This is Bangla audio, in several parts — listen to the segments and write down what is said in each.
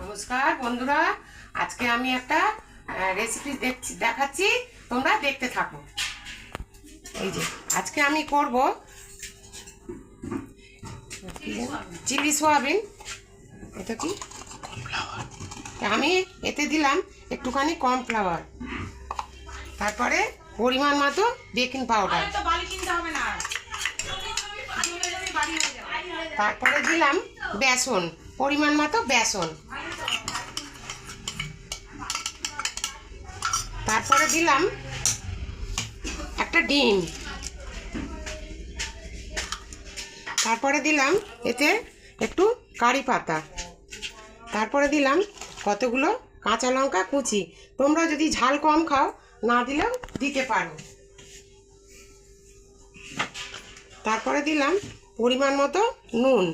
নমস্কার বন্ধুরা, আজকে আমি একটা রেসিপি দেখছি, দেখাচ্ছি, তোমরা দেখতে থাকো। এই যে, আজকে আমি করব চিলি সোয়াবিন। এটা কি? আমি এতে দিলাম একটুখানি কর্নফ্লাওয়ার তারপরে পরিমাণ মতো বেকিং পাউডার তো বালি কিনতে হবে না তারপরে দিলাম বেসন, পরিমাণ মতো বেসন। তারপরে দিলাম একটা ডিম। তারপরে দিলাম এতে একটু কারি পাতা। তারপরে দিলাম কতগুলো কাঁচা লঙ্কা কুচি। তোমরা যদি ঝাল কম খাও, না দিলেও দিতে পারো। তারপরে দিলাম পরিমাণ মতো নুন।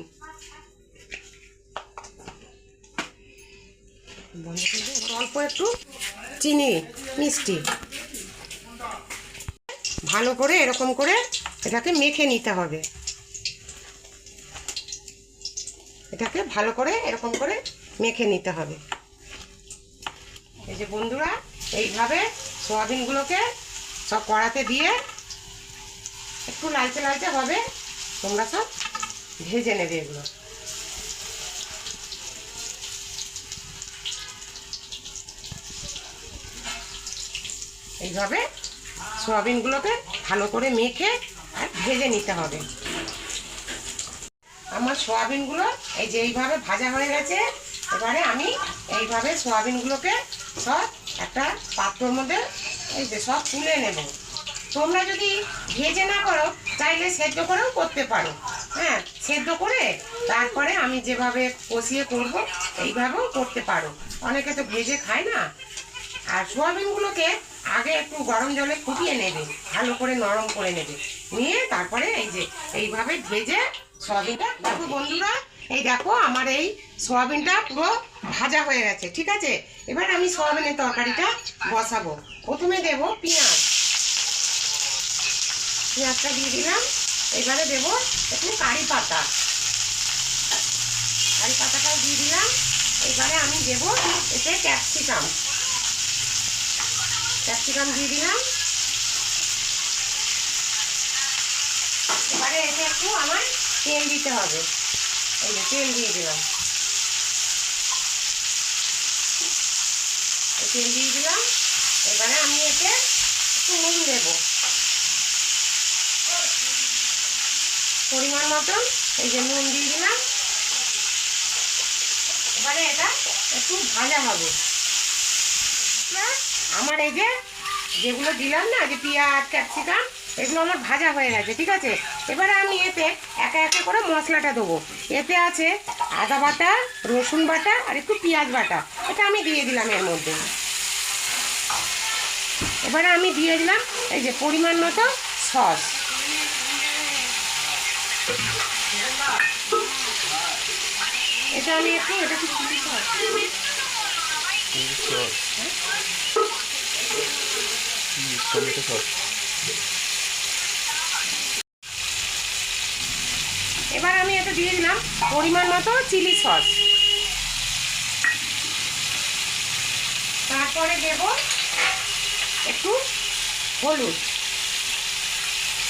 অল্প একটু চিনি, মিষ্টি। ভালো করে এরকম করে এটাকে মেখে নিতে হবে। এটাকে ভালো করে এরকম করে মেখে নিতে হবে। এই যে বন্ধুরা, এইভাবে সোয়াবিনগুলোকে সব কড়াতে দিয়ে একটু লালচে লালচে হবে। তোমরা সব ভেজে নেবে এগুলো। এইভাবে সোয়াবিনগুলোকে ভালো করে মেখে আর ভেজে নিতে হবে। আমার সোয়াবিনগুলো এই যে এইভাবে ভাজা হয়ে গেছে, এবারে আমি এইভাবে সোয়াবিনগুলোকে সব একটা পাত্রর মধ্যে এই যে সব তুলে নেব। তোমরা যদি ভেজে না করো চাইলে সেদ্ধ করেও করতে পারো। হ্যাঁ সেদ্ধ করে তারপরে আমি যেভাবে কষিয়ে করব, এইভাবেও করতে পারো। অনেকে তো ভেজে খায় না। আর সোয়াবিনগুলোকে আগে একটু গরম জলে ফুটিয়ে নেবে, ভালো করে নরম করে নেবে। নিয়ে তারপরে এই যে, এইভাবে ভেজে সোয়াবিনটা দেখো বন্ধুরা, এই দেখো আমার এই সোয়াবিনটা পুরো ভাজা হয়ে গেছে, ঠিক আছে? এবার আমি সোয়াবিনের তরকারিটা বসাবো। প্রথমে দেব পেঁয়াজ। পেঁয়াজটা দিয়ে দিলাম। এবারে দেবো একটু কারি পাতা। কারি পাতাটাও দিয়ে দিলাম। এবারে আমি দেবো এতে ক্যাপসিকাম। ক্যাপসিকাম দিয়ে দিলাম। এবারে এতে একটু আমার তেল দিতে হবে। এই যে তেল দিয়ে দিলাম। তেল দিয়ে দিলাম। এবারে আমি এতে একটু নুন দেবো। পরিমাণ মতন এই যে নুন দিয়ে দিলাম। এবারে এটা একটু ভাজা হবে। আমার এই যে যেগুলো দিলাম না যে পেঁয়াজ, ক্যাপসিকাম, এগুলো আমার ভাজা হয়ে গেছে, ঠিক আছে? এবারে আমি এতে একা একে করে মশলাটা দেবো। এতে আছে আদা বাটা, রসুন বাটা আর একটু পেঁয়াজ বাটা। এটা আমি দিয়ে দিলাম এর মধ্যে। এবারে আমি দিয়ে দিলাম এই যে পরিমাণ মতো সস। এটা আমি এবার আমি এটা দিয়ে দিলাম পরিমাণ মতো চিলি সস। তারপরে দেব একটু হলুদ।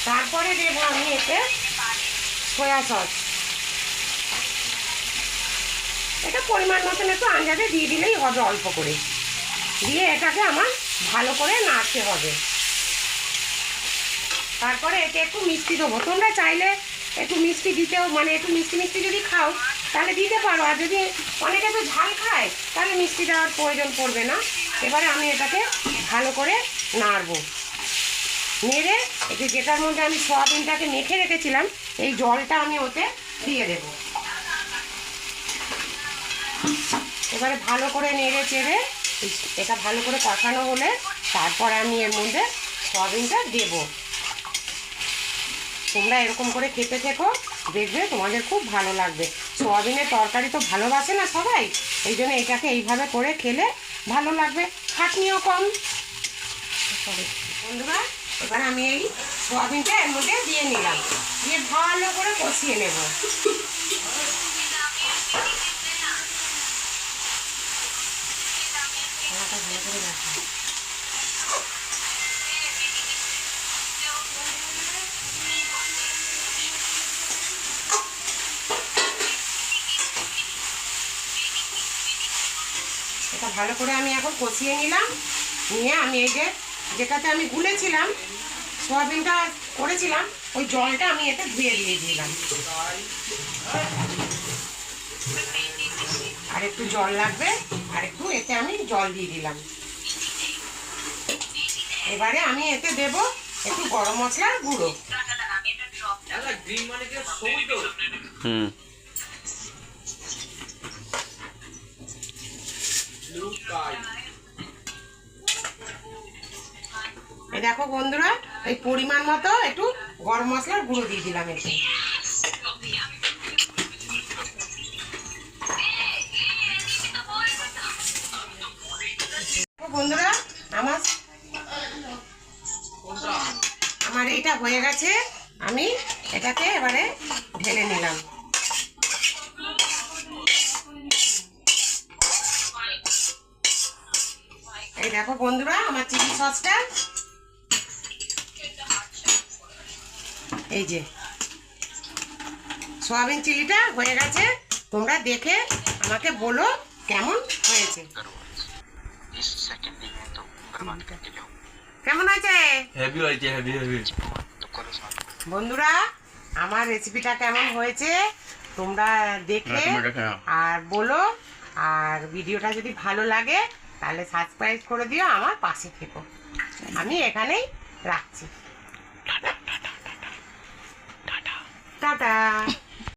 তারপরে দেব আমি এতে সয়া সস এটা পরিমাণ মতন একটু আঞ্জাতে দিয়ে দিলেই হবে অল্প করে। দিয়ে এটাকে আমার ভালো করে নাড়তে হবে। তারপরে এতে একটু মিষ্টি দেবো। তোমরা চাইলে একটু মিষ্টি দিতেও মানে একটু মিষ্টি মিষ্টি যদি খাও, তাহলে দিতে পারো। আর যদি অনেকে তো ঝাল খায়, তাহলে মিষ্টি দেওয়ার প্রয়োজন পড়বে না। এবারে আমি এটাকে ভালো করে নাড়বো। নেড়ে, এই যে যেটার মধ্যে আমি সয়াবিনটাকে মেখে রেখেছিলাম, এই জলটা আমি ওতে দিয়ে দেব। এবারে ভালো করে নেড়ে চেড়ে, এটা ভালো করে কষানো হলে তারপরে আমি এর মধ্যে সয়াবিনটা দেবো। তোমরা এরকম করে খেতে থেকো, দেখবে তোমাদের খুব ভালো লাগবে। সোয়াবিনের তরকারি তো ভালোবাসে না সবাই? এই জন্য এটাকে এইভাবে করে খেলে ভালো লাগবে। খাটনিও কম। বন্ধুরা এবার আমি এই সোয়াবিনটা এর মধ্যে দিয়ে নিলাম। দিয়ে ভালো করে কষিয়ে নেব। এটা ভালো করে আমি এখন কষিয়ে নিলাম। নিয়ে আমি এই যে যেটাতে আমি গুলেছিলাম সয়াবিনটা করেছিলাম ওই জলটা আমি এতে ধুয়ে দিয়ে দিলাম। আর একটু জল লাগবে আর একটু এতে আমি জল দিয়ে দিলাম। এবারে আমি এতে দেব একটু গরম মশলার গুঁড়ো। হুম। এই দেখো বন্ধুরা, এই পরিমাণ মতো একটু গরম মশলার গুঁড়ো দিয়ে দিলাম এতে। বন্ধুরা, আমার আমার এটা হয়ে গেছে, আমি এটাকে এবারে ঢেলে নিলাম। এই দেখো বন্ধুরা, আমার চিলি সসটা এই যে সয়াবিন চিলিটা হয়ে গেছে। তোমরা দেখে আমাকে বলো কেমন হয়েছে। কেমন হেভি হয়েছে হেভি হেভি বন্ধুরা আমার রেসিপিটা কেমন হয়েছে তোমরা দেখে আর বলো। আর ভিডিওটা যদি ভালো লাগে তাহলে সাবস্ক্রাইব করে দিও আমার পাশে থেকো। আমি এখানেই রাখছি। 大大